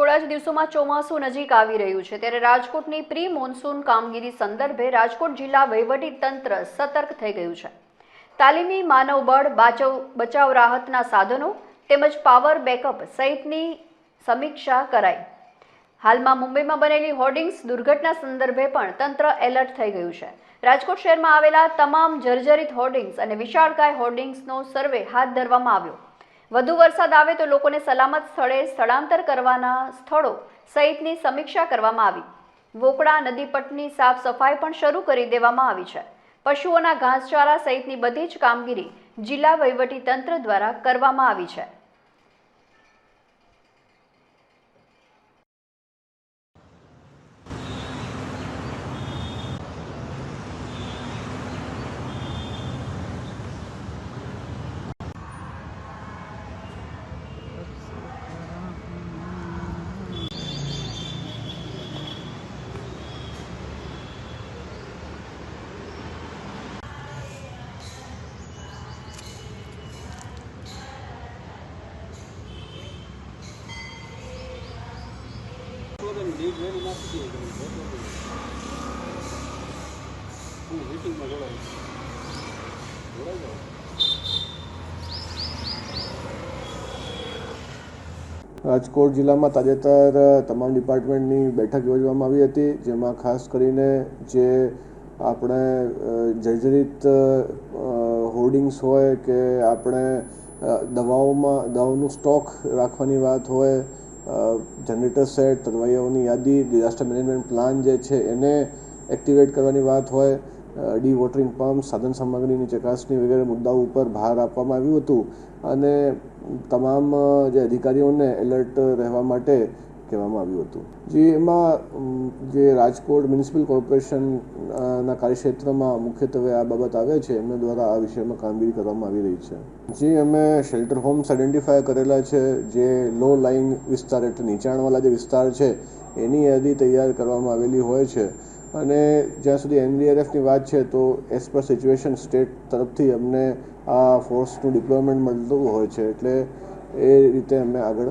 થોડા જ દિવસોમાં ચોમાસું નજીક આવી રહ્યું છે. ત્યારે રાજકોટની પ્રી મોન્સૂન કામગીરી સંદર્ભે રાજકોટ જિલ્લા વહીવટી તંત્ર સતર્ક થઈ ગયું છે. તાલીમી માનવબળ બાચવ, બચાવ રાહતના સાધનો તેમજ પાવર બેકઅપ સહિતની સમીક્ષા કરાઈ. હાલમાં મુંબઈમાં બનેલી હોર્ડિંગ્સ દુર્ઘટના સંદર્ભે પણ તંત્ર એલર્ટ થઈ ગયું છે. રાજકોટ શહેરમાં આવેલા તમામ જર્જરિત હોર્ડિંગ્સ અને વિશાળકાય હોર્ડિંગ્સનો સર્વે હાથ ધરવામાં આવ્યો. વધુ વરસાદ આવે તો લોકોને સલામત સ્થળે સ્થળાંતર કરવાના સ્થળો સહિતની સમીક્ષા કરવામાં આવી. વોકડા નદી પટની સાફ સફાઈ પણ શરૂ કરી દેવામાં આવી છે. પશુઓના ઘાસચારા સહિતની બધી જ કામગીરી જિલ્લા વહીવટી તંત્ર દ્વારા કરવામાં આવી છે. રાજકોટ જિલ્લામાં તાજેતર તમામ ડિપાર્ટમેન્ટની બેઠક યોજવામાં આવી હતી, જેમાં ખાસ કરીને જે આપણે જર્જરિત હોર્ડિંગ્સ હોય કે આપણે દવાઓમાં, દવાઓનું સ્ટોક રાખવાની વાત હોય જનરેટર સેટ તરવૈયાઓની યાદી ડિઝાસ્ટર મેનેજમેન્ટ પ્લાન જે છે એને એક્ટિવેટ કરવાની વાત હોય ડી વોટરિંગ પંપ સાધન સામગ્રીની ચકાસણી વગેરે મુદ્દાઓ ઉપર ભાર આપવામાં આવ્યું હતું. અને તમામ જે અધિકારીઓને એલર્ટ રહેવા માટે કહેવામાં આવ્યું હતું. જે એમાં જે રાજકોટ મ્યુનિસિપલ કોર્પોરેશનના કાર્યક્ષેત્રમાં મુખ્યત્વે આ બાબત આવે છે, એમના દ્વારા આ વિષયમાં કામગીરી કરવામાં આવી રહી છે. જે અમે શેલ્ટર હોમ્સ આઇડેન્ટિફાય કરેલા છે, જે લો લાઇન વિસ્તાર એટલે નીચાણવાળા જે વિસ્તાર છે, એની યાદી તૈયાર કરવામાં આવેલી હોય છે. અને જ્યાં સુધી એનડીઆરએફની વાત છે, તો એઝ પર સિચ્યુએશન સ્ટેટ તરફથી અમને આ ફોર્સનું ડિપ્લોયમેન્ટ મળતું હોય છે, એટલે એ રીતે અમે આગળ